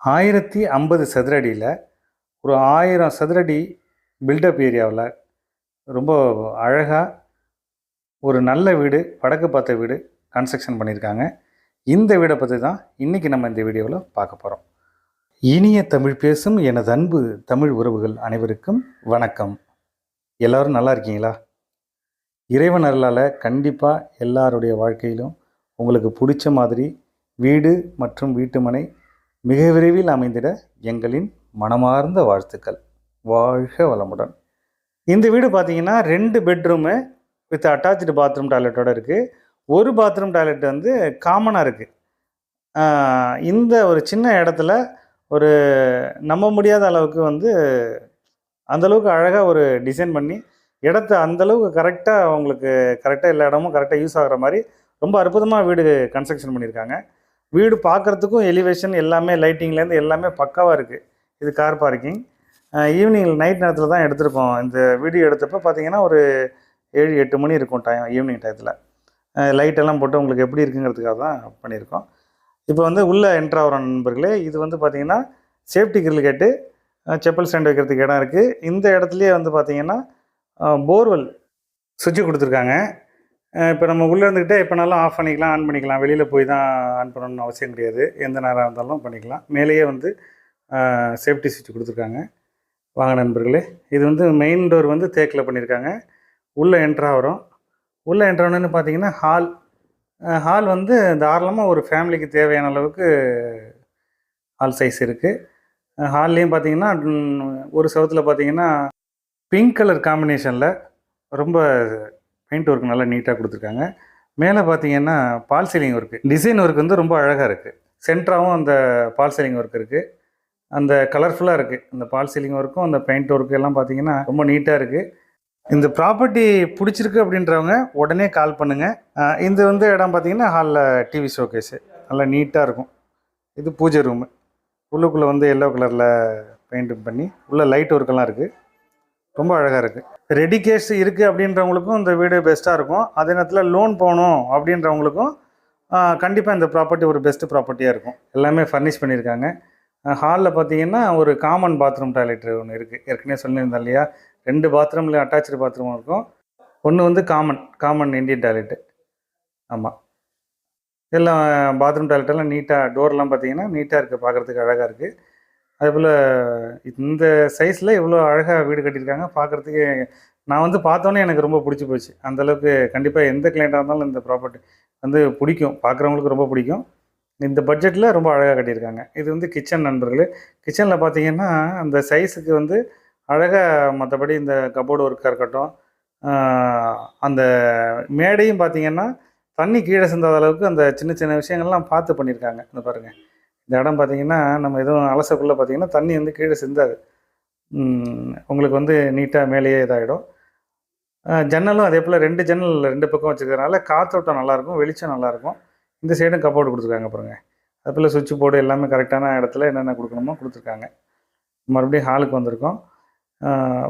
ஆயிரத்தி ஐம்பது சதுரடியில் ஒரு ஆயிரம் சதுரடி பில்டப் ஏரியாவில் ரொம்ப அழகாக ஒரு நல்ல வீடு வடக்கு பார்த்த வீடு கன்ஸ்ட்ரக்ஷன் பண்ணியிருக்காங்க. இந்த வீடை பற்றி தான் இன்றைக்கி நம்ம இந்த வீடியோவில் பார்க்க போகிறோம் இனிய தமிழ் பேசும் எனது அன்பு தமிழ் உறவுகள் அனைவருக்கும் வணக்கம். எல்லோரும் நல்லா இருக்கீங்களா? இறைவன் அருளால் கண்டிப்பாக எல்லாருடைய வாழ்க்கையிலும் உங்களுக்கு பிடிச்ச மாதிரி வீடு மற்றும் வீட்டுமனை மிக விரைவில் அமைந்திட எங்களின் மனமார்ந்த வாழ்த்துக்கள். வாழ்க வளமுடன். இந்த வீடு பார்த்தீங்கன்னா ரெண்டு பெட்ரூமு வித் அட்டாச்சு பாத்ரூம் டாய்லெட்டோட இருக்குது ஒரு பாத்ரூம் டாய்லெட் வந்து காமனாக இருக்குது இந்த ஒரு சின்ன இடத்துல ஒரு நம்ப முடியாத அளவுக்கு வந்து அந்தளவுக்கு அழகாக ஒரு டிசைன் பண்ணி இடத்த அந்தளவுக்கு கரெக்டாக அவங்களுக்கு கரெக்டாக எல்லா இடமும் கரெக்டாக யூஸ் ஆகுற மாதிரி ரொம்ப அற்புதமாக வீடு கன்ஸ்ட்ரக்ஷன் பண்ணியிருக்காங்க வீடு பார்க்குறதுக்கும் எலிவேஷன் எல்லாமே லைட்டிங்லேருந்து எல்லாமே பக்காவாக இருக்குது இது கார் பார்க்கிங் ஈவினிங் நைட் நேரத்தில் தான் எடுத்திருக்கோம். இந்த வீடியோ எடுத்தப்போ பார்த்தீங்கன்னா ஒரு ஏழு எட்டு மணி இருக்கும் டைம் ஈவினிங் டயத்தில் லைட்டெல்லாம் போட்டு உங்களுக்கு எப்படி இருக்குங்கிறதுக்காக தான் பண்ணியிருக்கோம். இப்போ வந்து உள்ளே என்ட்ரு ஆகிற நண்பர்களே இது வந்து பார்த்திங்கன்னா சேஃப்டி கிரில் கேட்டு செப்பல் ஸ்டாண்ட் வைக்கிறதுக்கு இடம் இருக்குது இந்த இடத்துலையே வந்து பார்த்தீங்கன்னா போர்வெல் சுவிட்சு கொடுத்துருக்காங்க. இப்போ நம்ம உள்ளே இருந்துக்கிட்டே எப்போனாலும் ஆஃப் பண்ணிக்கலாம் ஆன் பண்ணிக்கலாம். வெளியில் போய் தான் ஆன் பண்ணணும்னு அவசியம் கிடையாது. எந்த நேரம் இருந்தாலும் பண்ணிக்கலாம். மேலேயே வந்து சேஃப்டி சுவிட்ச் கொடுத்துருக்காங்க. வாங்க நண்பர்களே இது வந்து மெயின் டோர் வந்து தேக்கில் பண்ணியிருக்காங்க உள்ளே என்ட்ராகிறோம் உள்ளே என்ட்ரானு பார்த்தீங்கன்னா ஹால் ஹால் வந்து தாராளமாக ஒரு ஃபேமிலிக்கு தேவையான அளவுக்கு ஹால் சைஸ் இருக்குது ஹால்லேயும் பார்த்தீங்கன்னா ஒரு சவுத்தில் பார்த்தீங்கன்னா பிங்க் கலர் காம்பினேஷனில் ரொம்ப பெயிண்ட் ஒர்க் நல்லா நீட்டாக கொடுத்துருக்காங்க. மேலே பார்த்தீங்கன்னா பால் சீலிங் ஒர்க்கு டிசைன் ஒர்க் வந்து ரொம்ப அழகாக இருக்குது சென்ட்ராகவும் அந்த பால் சீலிங் ஒர்க் இருக்குது அந்த கலர்ஃபுல்லாக இருக்குது அந்த பால் சீலிங் ஒர்க்கும் அந்த பெயிண்ட் ஒர்க்கு எல்லாம் பார்த்தீங்கன்னா ரொம்ப நீட்டாக இருக்குது இந்த ப்ராப்பர்ட்டி பிடிச்சிருக்கு அப்படின்றவங்க உடனே கால் பண்ணுங்கள் இது வந்து இடம் பார்த்தீங்கன்னா ஹாலில் டிவி ஷோகேஸு நல்லா நீட்டாக இருக்கும். இது பூஜை ரூமு உள்ளுக்குள்ளே வந்து எல்லோ கலரில் பெயிண்ட் பண்ணி உள்ளே லைட் ஒர்க்கெல்லாம் இருக்குது ரொம்ப அழகாக இருக்குது ரெடி கேஷ் இருக்குது அப்படின்றவங்களுக்கும் இந்த வீடு பெஸ்ட்டாக இருக்கும். அதே நேரத்தில் லோன் போகணும் அப்படின்றவங்களுக்கும் கண்டிப்பாக இந்த ப்ராப்பர்ட்டி ஒரு பெஸ்ட்டு ப்ராப்பர்ட்டியாக இருக்கும். எல்லாமே ஃபர்னிஷ் பண்ணியிருக்காங்க. ஹாலில் பார்த்தீங்கன்னா ஒரு காமன் பாத்ரூம் டாய்லெட் ஒன்று இருக்குது ஏற்கனவே சொல்லியிருந்தேன் இல்லையா? ரெண்டு பாத்ரூமில் அட்டாச்சு பாத்ரூம் இருக்கும். ஒன்று வந்து காமன் காமன் இந்தியன் டாய்லெட்டு ஆமாம் எல்லாம் பாத்ரூம் டாய்லெட்டெல்லாம் நீட்டாக டோர்லாம் பார்த்தீங்கன்னா நீட்டாக இருக்குது பார்க்குறதுக்கு அழகாக இருக்குது அதேபோல் இந்த சைஸில் இவ்வளோ அழகாக வீடு கட்டியிருக்காங்க. பார்க்குறதுக்கு நான் வந்து பார்த்தோன்னே எனக்கு ரொம்ப பிடிச்சி போச்சு. அந்தளவுக்கு கண்டிப்பாக எந்த கிளைண்ட்டாக இருந்தாலும் இந்த ப்ராப்பர்ட்டி வந்து பிடிக்கும். பார்க்குறவங்களுக்கு ரொம்ப பிடிக்கும். இந்த பட்ஜெட்டில் ரொம்ப அழகாக கட்டியிருக்காங்க. இது வந்து கிச்சன் நண்பர்கள் கிச்சனில் பார்த்தீங்கன்னா அந்த சைஸுக்கு வந்து அழகாக மற்றபடி இந்த கபோர்டு ஒர்க்காக இருக்கட்டும் அந்த மேடையும் பார்த்தீங்கன்னா தண்ணி கீழே சிந்தாத அளவுக்கு அந்த சின்ன சின்ன விஷயங்கள்லாம் பார்த்து பண்ணியிருக்காங்க. இந்த பாருங்கள் இந்த இடம் பார்த்தீங்கன்னா நம்ம எதுவும் அலசக்குள்ளே பார்த்தீங்கன்னா தண்ணி வந்து கீழே சிந்தாது. உங்களுக்கு வந்து நீட்டாக மேலேயே இதாகிடும் ஜன்னலும் அதே போல் ரெண்டு ஜன்னல் ரெண்டு பக்கம் வச்சுருக்கறனால காற்றோட்டம் நல்லாயிருக்கும் வெளிச்சம் நல்லாயிருக்கும் இந்த சைடும் கப்போர்டு கொடுத்துருக்காங்க பாருங்கள் அது போல் சுவிட்ச் போர்டு எல்லாமே கரெக்டான இடத்துல என்னென்ன கொடுக்கணுமோ கொடுத்துருக்காங்க. மறுபடியும் ஹாலுக்கு வந்திருக்கோம்.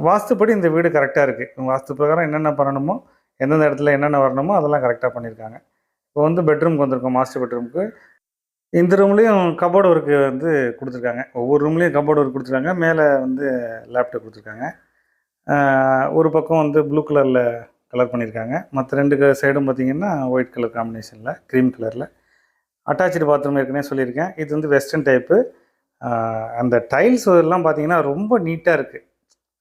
வாஸ்துப்படி இந்த வீடு கரெக்டாக இருக்குது வாஸ்து பிரகாரம் என்னென்ன பண்ணணுமோ எந்தெந்த இடத்துல என்னென்ன வரணுமோ அதெல்லாம் கரெக்டாக பண்ணியிருக்காங்க இப்போ வந்து பெட்ரூம்க்கு வந்திருக்கோம் மாஸ்டர் பெட்ரூமுக்கு இந்த ரூம்லேயும் கபோர்டு ஒர்க்கு வந்து கொடுத்துருக்காங்க. ஒவ்வொரு ரூம்லேயும் கபோர்டு ஒர்க் கொடுத்துருக்காங்க. மேலே வந்து லேப்டாப் கொடுத்துருக்காங்க. ஒரு பக்கம் வந்து ப்ளூ கலரில் கலர் பண்ணியிருக்காங்க மற்ற ரெண்டு சைடும் பார்த்திங்கன்னா ஒயிட் கலர் காம்பினேஷனில் க்ரீம் கலரில் அட்டாச்சு பாத்ரூம் ஏற்கனவே சொல்லியிருக்கேன். இது வந்து வெஸ்டர்ன் டைப்பு அந்த டைல்ஸ் எல்லாம் பார்த்தீங்கன்னா ரொம்ப நீட்டாக இருக்குது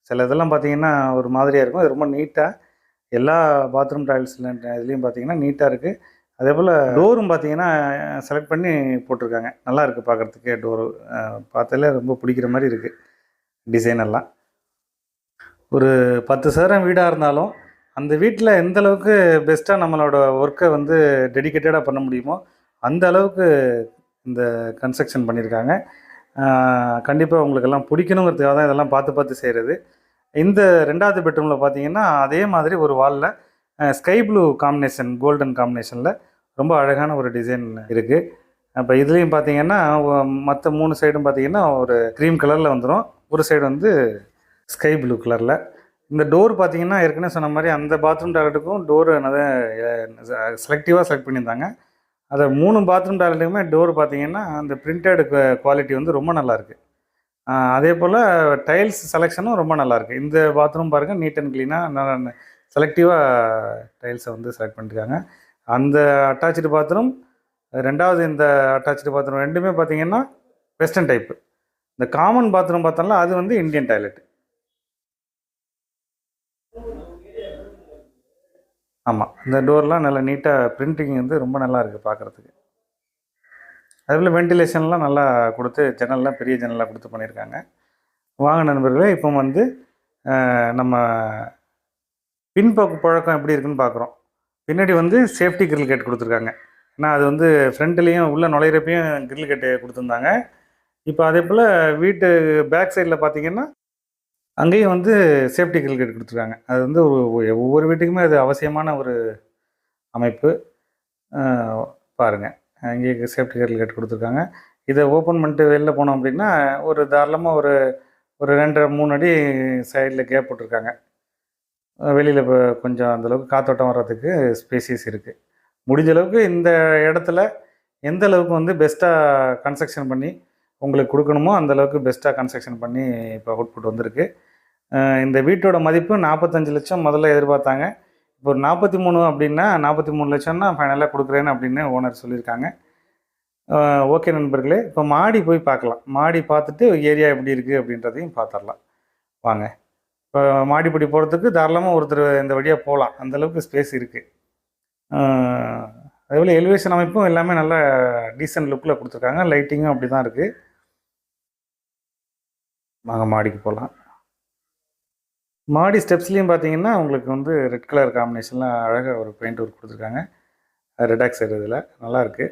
சில இதெல்லாம் பார்த்தீங்கன்னா ஒரு மாதிரியாக இருக்கும். இது ரொம்ப நீட்டாக எல்லா பாத்ரூம் டைல்ஸில் இதுலேயும் பார்த்தீங்கன்னா நீட்டாக இருக்குது அதே போல் டோரும் பார்த்தீங்கன்னா செலக்ட் பண்ணி போட்டிருக்காங்க. நல்லா இருக்குது பார்க்குறதுக்கே டோரு. பார்த்தாலே ரொம்ப பிடிக்கிற மாதிரி இருக்குது டிசைன் எல்லாம். ஒரு பத்து சதுரம் வீடாக இருந்தாலும் அந்த வீட்டில் எந்த அளவுக்கு பெஸ்ட்டாக நம்மளோட ஒர்க்கை வந்து டெடிக்கேட்டடாக பண்ண முடியுமோ அந்த அளவுக்கு இந்த கன்ஸ்ட்ரக்ஷன் பண்ணியிருக்காங்க கண்டிப்பாக உங்களுக்கெல்லாம் பிடிக்கணுங்கிறதுக்காக தான் இதெல்லாம் பார்த்து பார்த்து செய்கிறது இந்த ரெண்டாவது பெட்ரூமில் பார்த்தீங்கன்னா அதே மாதிரி ஒரு வாலில் ஸ்கை ப்ளூ காம்பினேஷன் கோல்டன் காம்பினேஷனில் ரொம்ப அழகான ஒரு டிசைன் இருக்குது இப்போ இதுலேயும் பார்த்தீங்கன்னா மற்ற மூணு சைடும் பார்த்தீங்கன்னா ஒரு க்ரீம் கலரில் வந்துடும் ஒரு சைடு வந்து ஸ்கை ப்ளூ கலரில் இந்த டோர் பார்த்தீங்கன்னா ஏற்கனவே சொன்ன மாதிரி அந்த பாத்ரூம் டாய்லெட்டுக்கும் டோர் என்னது செலக்டிவாக செலக்ட் பண்ணியிருந்தாங்க. அதை மூணு பாத்ரூம் டாய்லெட்டுக்குமே டோர் பார்த்தீங்கன்னா அந்த பிரிண்டட் குவாலிட்டி வந்து ரொம்ப நல்லாயிருக்கு அதே போல் டைல்ஸ் செலெக்ஷனும் ரொம்ப நல்லாயிருக்கு இந்த பாத்ரூம் பாருங்கள் நீட் அண்ட் க்ளீனாக செலக்டிவாக டைல்ஸை வந்து செலக்ட் பண்ணியிருக்காங்க அந்த அட்டாச்சு பாத்ரூம் ரெண்டாவது இந்த அட்டாச்சு பாத்ரூம் ரெண்டுமே பார்த்தீங்கன்னா வெஸ்டர்ன் டைப்பு இந்த காமன் பாத்ரூம் பார்த்தோம்னா அது வந்து இந்தியன் டாய்லெட் ஆமாம் இந்த டோர்லாம் நல்லா நீட்டாக பிரிண்டிங் வந்து ரொம்ப நல்லா இருக்குது பார்க்குறதுக்கு அதுபோல் வென்டிலேஷன்லாம் நல்லா கொடுத்து ஜன்னல்லாம் பெரிய ஜன்னலாக கொடுத்து பண்ணியிருக்காங்க வாங்க நண்பர்களே இப்போ வந்து நம்ம பின்போக்கு பழக்கம் எப்படி இருக்குன்னு பார்க்குறோம் பின்னாடி வந்து சேஃப்டி கிரில் கேட் கொடுத்துருக்காங்க. ஏன்னா அது வந்து ஃப்ரண்ட்லேயும் உள்ளே நுழையிறப்பையும் கிரில் கேட்டு கொடுத்துருந்தாங்க. இப்போ அதே போல் வீட்டு பேக் சைடில் பார்த்தீங்கன்னா அங்கேயும் வந்து சேஃப்டி கிரில் கேட் கொடுத்துருக்காங்க. அது வந்து ஒரு ஒவ்வொரு வீட்டுக்குமே அது அவசியமான ஒரு அமைப்பு. பாருங்கள் அங்கேயே சேஃப்டி கிரில் கேட் கொடுத்துருக்காங்க. இதை ஓப்பன் பண்ணிட்டு வெளில போனோம் அப்படின்னா ஒரு தாராளமாக ஒரு ஒரு ரெண்டரை மூணு அடி சைடில் கேப் போட்டிருக்காங்க. வெளியில் இப்போ கொஞ்சம் அந்தளவுக்கு காத்தோட்டம் வர்றதுக்கு ஸ்பேசியஸ் இருக்குது முடிஞ்ச அளவுக்கு இந்த இடத்துல எந்த அளவுக்கு வந்து பெஸ்ட்டாக கன்ஸ்ட்ரக்ஷன் பண்ணி உங்களுக்கு கொடுக்கணுமோ அந்த அளவுக்கு பெஸ்ட்டாக கன்ஸ்ட்ரக்ஷன் பண்ணி இப்போ அவுட்புட் வந்திருக்கு. இந்த வீட்டோட மதிப்பு நாற்பத்தஞ்சு லட்சம் முதல்ல எதிர்பார்த்தாங்க. இப்போ ஒரு நாற்பத்தி மூணு அப்படின்னா நாற்பத்தி மூணு லட்சம்னா ஃபைனலாக கொடுக்குறேன்னு அப்படின்னு ஓனர் சொல்லியிருக்காங்க. ஓகே நண்பர்களே இப்போ மாடி போய் பார்க்கலாம். மாடி பார்த்துட்டு ஏரியா எப்படி இருக்குது அப்படின்றதையும் பார்த்துடலாம். வாங்க. இப்போ மாடிப்படி போகிறதுக்கு தாராளமாக ஒருத்தர் இந்த வழியாக போகலாம் அந்தளவுக்கு ஸ்பேஸ் இருக்குது அதேபோல் எலிவேஷன் அமைப்பும் எல்லாமே நல்ல டீசென்ட் லுக்கில் கொடுத்துருக்காங்க. லைட்டிங்கும் அப்படி தான் இருக்குது நாங்கள் மாடிக்கு போகலாம் மாடி ஸ்டெப்ஸ்லேயும் பார்த்தீங்கன்னா உங்களுக்கு வந்து ரெட் கலர் காம்பினேஷன்லாம் அழகாக ஒரு பெயிண்ட் ஒர்க் கொடுத்துருக்காங்க. ரெடாக்ஸ் இதில். நல்லாயிருக்கு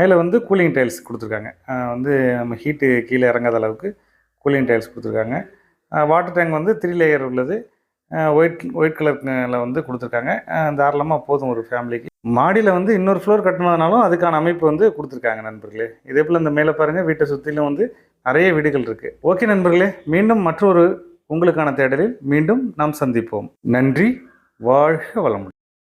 மேலே வந்து கூலிங் டைல்ஸ் கொடுத்துருக்காங்க. வந்து நம்ம ஹீட்டு கீழே இறங்காத அளவுக்கு கூலிங் டைல்ஸ் கொடுத்துருக்காங்க. வாட்டர் டேங்க் வந்து த்ரீ லேயர் உள்ளது. ஒயிட் ஒயிட் கலரில் வந்து கொடுத்துருக்காங்க. தாராளமாக போதும் ஒரு ஃபேமிலிக்கு மாடியில் வந்து இன்னொரு ஃப்ளோர் கட்டினதுனாலும் அதுக்கான அமைப்பு வந்து கொடுத்துருக்காங்க நண்பர்களே. இதே போல் இந்த மேலே பாருங்கள் வீட்டை சுற்றிலும் வந்து நிறைய வீடுகள் இருக்குது ஓகே நண்பர்களே மீண்டும் மற்றொரு உங்களுக்கான தேடலில் மீண்டும் நாம் சந்திப்போம். நன்றி வாழ்க வளமுடன்.